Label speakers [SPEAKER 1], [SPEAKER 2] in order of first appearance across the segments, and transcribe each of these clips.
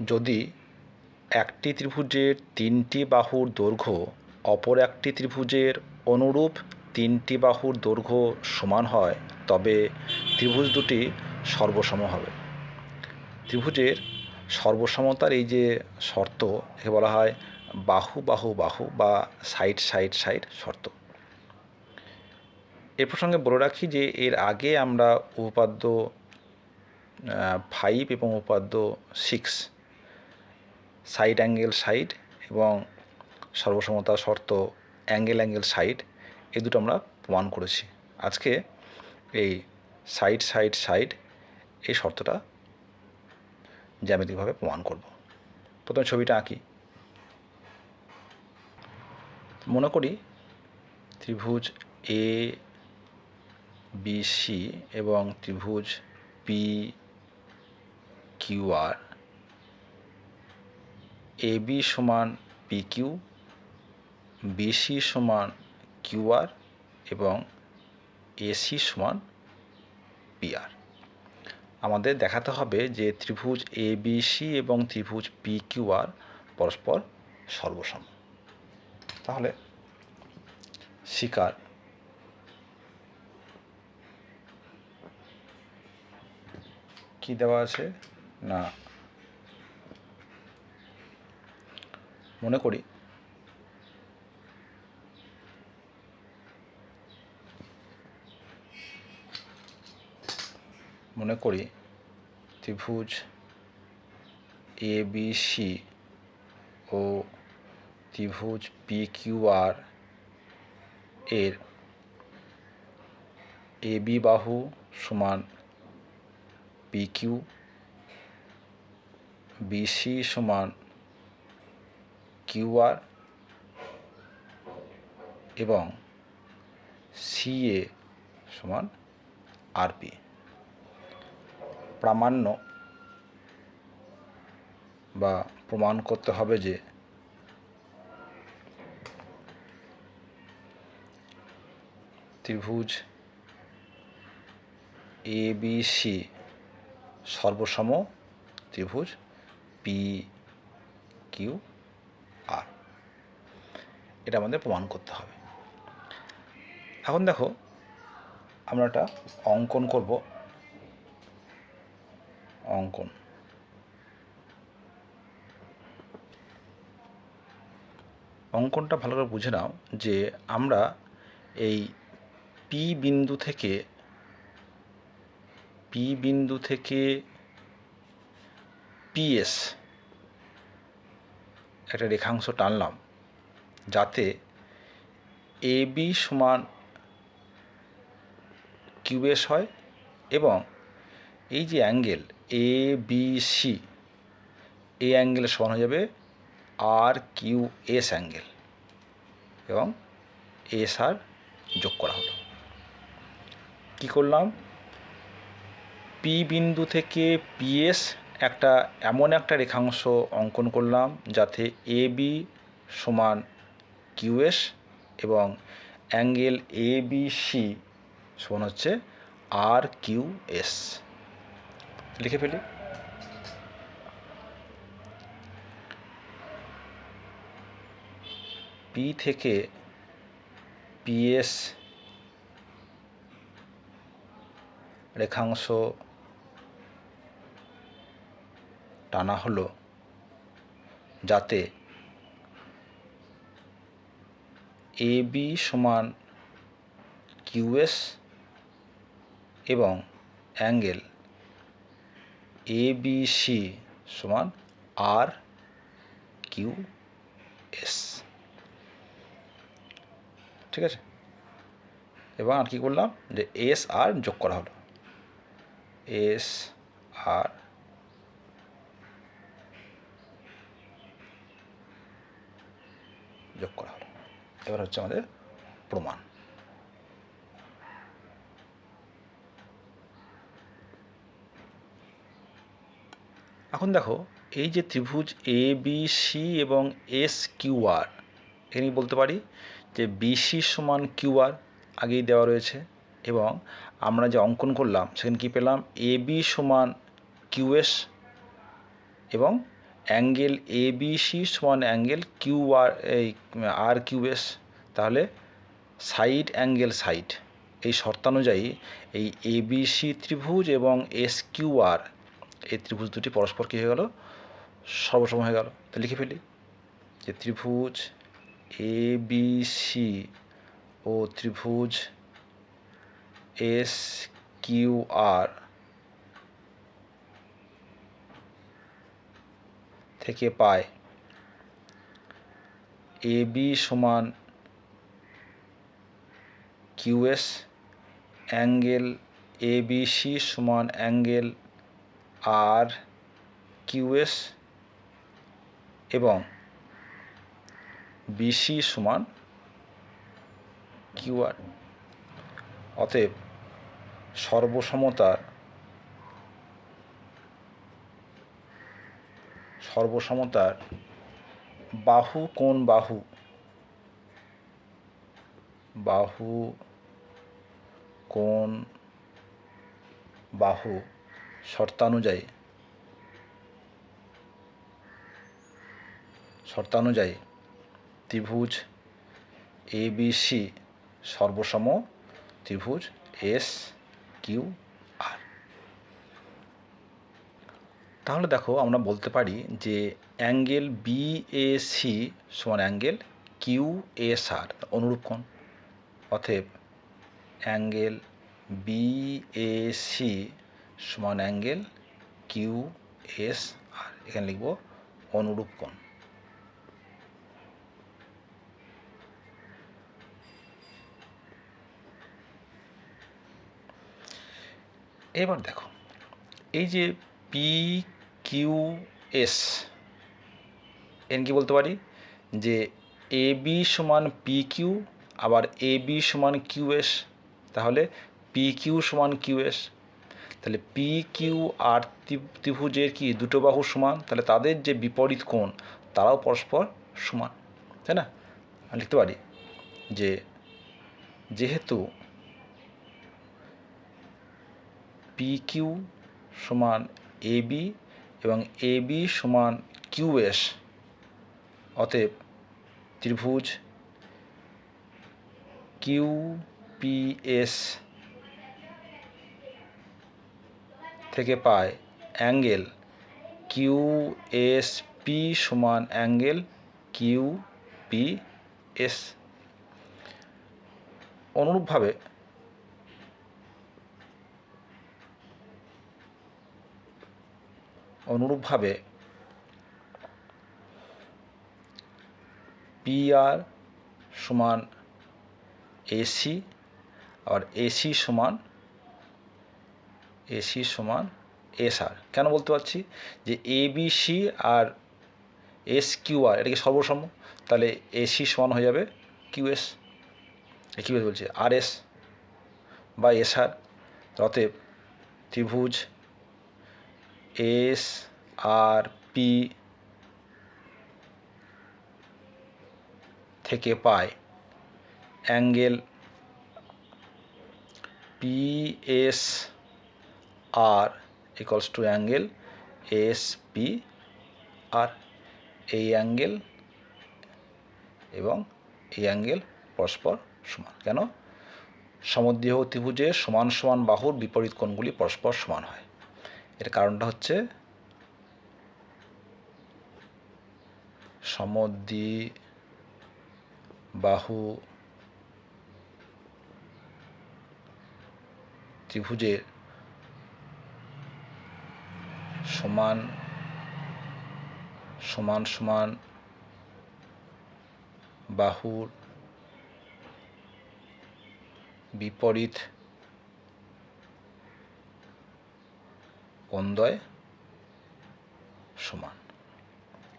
[SPEAKER 1] যদি একটি ত্রিভুজের তিনটি বাহুর দৈর্ঘ্য অপর একটি ত্রিভুজের অনুরূপ তিনটি বাহুর দৈর্ঘ্য সমান হয়, তবে ত্রিভুজ দুটি সর্বসম হবে। ত্রিভুজের সর্বসমতার এই যে শর্ত, একে বলা হয় বাহু বাহু বাহু বা সাইড সাইড সাইড শর্ত। এ প্রসঙ্গে বলে রাখি যে এর আগে আমরা উপপাদ্য ফাইভ এবং উপাদ্য সিক্স সাইড অ্যাঙ্গেল সাইড এবং সর্বসমতা শর্ত অ্যাঙ্গেল অ্যাঙ্গেল সাইড, এই দুটো আমরা প্রমাণ করেছি। আজকে এই সাইড সাইড সাইড এই শর্তটা জ্যামিতিকভাবে প্রমাণ করব। প্রথমে ছবিটা আঁকি। মনে করি ত্রিভুজ এ বি সি এবং ত্রিভুজ P Q R A B সমান পি কিউ বিসি সমান কিউ আর এবং এসি সমান পি আর। আমাদের দেখাতে হবে যে ত্রিভুজ এ বি সি এবং ত্রিভুজ পি কিউ আর পরস্পর সর্বসম। তাহলে শিকার কি দেওয়া আছে? না। মনে করি। মনে করি ত্রিভুজ এ বি সি ও ত্রিভুজ পি কিউ এর এ বি বাহু সমান পি কিউ বিসি সমান কিউ আর এবং সি এ সমান আরপি প্রামাণ্য বা প্রমাণ করতে হবে যে ত্রিভুজ এ, বি, সি সর্বসম ত্রিভুজ পি, কিউ আর এটা আমাদের প্রমাণ করতে হবে। এখন দেখো, আমরা একটা অঙ্কন করব। অঙ্কন। অঙ্কনটা ভালো করে বুঝে নাও যে আমরা এই পি বিন্দু থেকে পি বিন্দু থেকে পিএস একটা রেখাংশ টানলাম যাতে এ, বি সমান কিউএস হয় এবং এই যে অ্যাঙ্গেল এ, বি, সি এই অ্যাঙ্গেলের সমান হয়ে যাবে আর কিউ এস অ্যাঙ্গেল এবং এস আর যোগ করা হলো। কী করলাম? পি বিন্দু থেকে পিএস একটা এমন একটা রেখাংশ অঙ্কন করলাম যাতে এ বি সমান কিউএস এবং অ্যাঙ্গেল এ বি সি সমান হচ্ছে আর কিউ এস লিখে ফেলি। পি থেকে পিএস রেখাংশ টানা হলো যাতে এ বি সমান কিউএস এবং অ্যাঙ্গেল এ বি সি সমান আর কিউ এস। ঠিক আছে? এবং আর কী করলাম? যে এস আর যোগ করা হলো। এস আর যোগ করা হলো এবার হচ্ছে আমাদের প্রমাণ। এখন দেখো, এই যে ত্রিভুজ এ বি সি এবং এস কিউ আর এখানে বলতে পারি যে বিসি সমান কিউ আর আগেই দেওয়া রয়েছে এবং আমরা যে অঙ্কন করলাম, সেখানে কী পেলাম? এ বি সমান কিউএস এবং অ্যাঙ্গেল এ বি সি সমান অ্যাঙ্গেল কিউ আর এই আর কিউ এস তাহলে সাইড অ্যাঙ্গেল সাইড এই শর্তানুযায়ী এই এ বি সি ত্রিভুজ এবং এস কিউ আর এই ত্রিভুজ দুটি পরস্পর কী হয়ে গেল? সর্বসম হয়ে গেল। তো লিখে ফেলি। যে ত্রিভুজ এ বি সি ও ত্রিভুজ এস কিউ আর থেকে পায়। এ বি সমান QS angle A B C সমান অ্যাঙ্গেল আর কিউএস এবং বিসি সমান কিউআর অতএব সর্বসমতার সর্বসমতার বাহু কোন বাহু? বাহু কোন বাহু? শর্তানুযায়ী। শর্তানুযায়ী। ত্রিভুজ এ বি সি সর্বসম ত্রিভুজ এস কিউ আর তাহলে দেখো আমরা বলতে পারি যে অ্যাঙ্গেল বি এ সি সমান অ্যাঙ্গেল কিউ এস আর অনুরূপ কোণ। অতএব অ্যাঙ্গেল বি এ সি সমান অ্যাঙ্গেল কিউ এস আর এখানে লিখব অনুরূপ কোণ। এবার দেখো, এই যে পি কিউ এস এন কি বলতে পারি? যে এ বি সমান পি কিউ আবার এ বি সমান কিউ এস তাহলে পি কিউ সমান কিউ এস তাহলে পি কিউ আর ত্রিভুজের কি দুটো বাহু সমান? তাহলে তাদের যে বিপরীত কোণ, তারাও পরস্পর সমান, তাই না? লিখতে পারি যে যেহেতু পি কিউ সমান এ বি এবং এ বি সমান কিউ এস, অতএব ত্রিভুজ কিউ পি এস থেকে পায় অ্যাঙ্গেল কিউ এস পি সমান অ্যাঙ্গেল কিউ পি এস। অনুরূপভাবে অনুরূপভাবে পি আর সমান এসি আর এসি সমান এসি সমান এস আর কেন বলতে পারছি? যে এ বি সি আর এস কিউ আর এটা কি সর্বসম? তাহলে এসি সমান হয়ে যাবে কিউ এস কিউ এস বলছি? আর এস বা এস আর অতএব ত্রিভুজ এস আর পি থেকে পায়। Angle P S R equals to angle S P R. এই অ্যাঙ্গেল এবং এই অ্যাঙ্গেল পরস্পর সমান। কেন? সমদ্বিবাহু ত্রিভুজে সমান সমান বাহুর বিপরীত কোণগুলি পরস্পর সমান হয়। এর কারণটা হচ্ছে সমদ্বি বাহু ত্রিভুজের সমান সমান সমান বাহুর বিপরীত কোণদ্বয় সমান।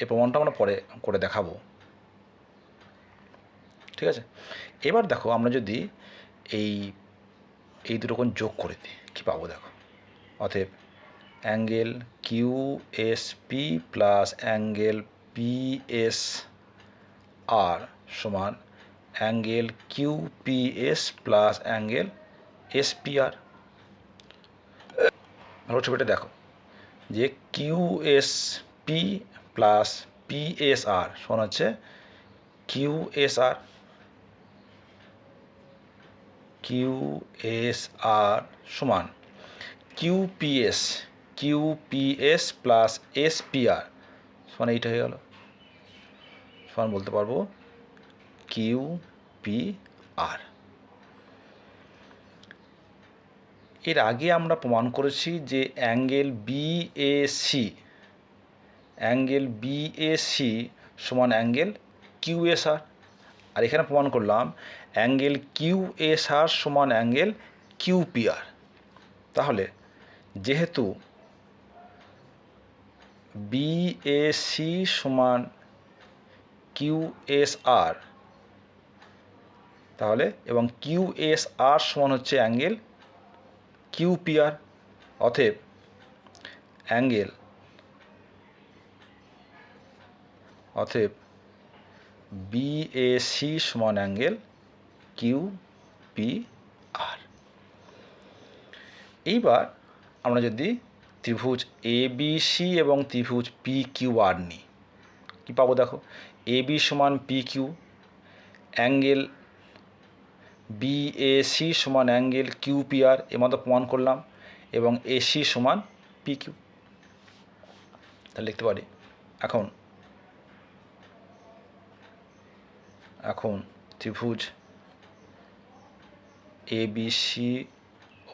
[SPEAKER 1] এই প্রমাণটা আমরা পরে করে দেখাবো। ঠিক আছে? এবার দেখো আমরা যদি এই এই দুটো কোণ যোগ করে দিই, কী পাবো দেখো? অতএব angle Q S P plus angle P S R সমান angle Q P S plus angle S P R. ভালো ছবিটা দেখো। যে Q S P plus PSR সমান হচ্ছে কিউএসআর কিউএসআর সমান কিউপিএস কিউপিএস প্লাস এসপিআর সমান এইটা হয়ে গেল। সমান বলতে পারব কিউ পি আর এর আগে আমরা প্রমাণ করেছি যে অ্যাঙ্গেল বিএসি অ্যাঙ্গেল বিএসি সমান অ্যাঙ্গেল কিউএসআর আর এখানে প্রমাণ করলাম, অ্যাঙ্গেল কিউএসআর সমান অ্যাঙ্গেল কিউপিআর তাহলে যেহেতু বিএসি সমান কিউএসআর তাহলে এবং কিউএসআর সমান হচ্ছে অ্যাঙ্গেল কিউপিআর অতএব অ্যাঙ্গেল অতএব বিএসি সমান অ্যাঙ্গেল কিউ পি আর এইবার আমরা যদি ত্রিভুজ এ সি এবং ত্রিভুজ পি কিউ আর নিই, কী পাবো দেখো? এ বি সমান পি কিউ অ্যাঙ্গেল বিএসি সমান অ্যাঙ্গেল কিউপিআর এর মতো প্রমাণ করলাম, এবং এসি সমান পিকিউ তাহলে লিখতে পারি। এখন এখন ত্রিভুজ এ বি সি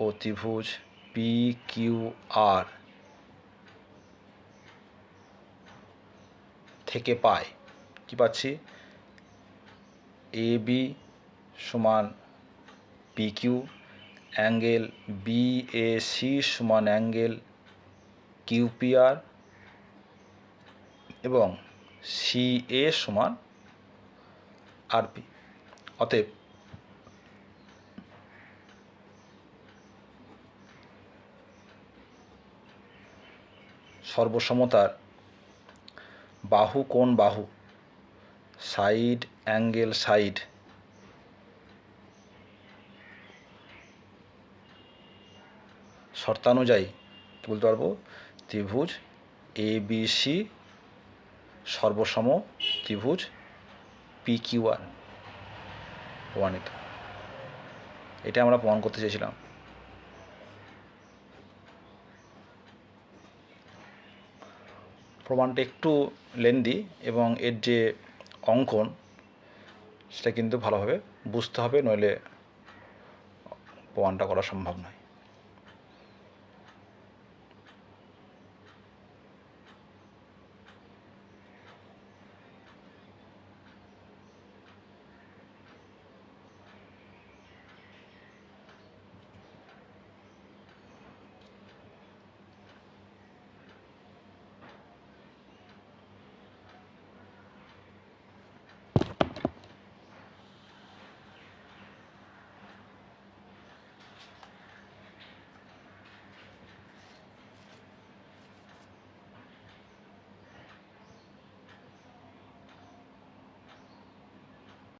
[SPEAKER 1] ও ত্রিভুজ পি কিউ আর থেকে পাই। কি পাচ্ছি? এ বি সমান P Q angle B A C সমান অ্যাঙ্গেল কিউপিআর এবং সি এ সমান আরপি অতএব সর্বসমতার বাহু কোন বাহু সাইড অ্যাঙ্গেল সাইড শর্তানুযায়ী বলতে পারব? ত্রিভুজ এ বি সি সর্বসম ত্রিভুজ পি কিউ আর প্রমাণিত। এটা আমরা প্রমাণ করতে চেয়েছিলাম। প্রমাণটা একটু লেন্দি এবং এর যে অঙ্কন, সেটা কিন্তু ভালোভাবে বুঝতে হবে, নইলে প্রমাণটা করা সম্ভব নয়।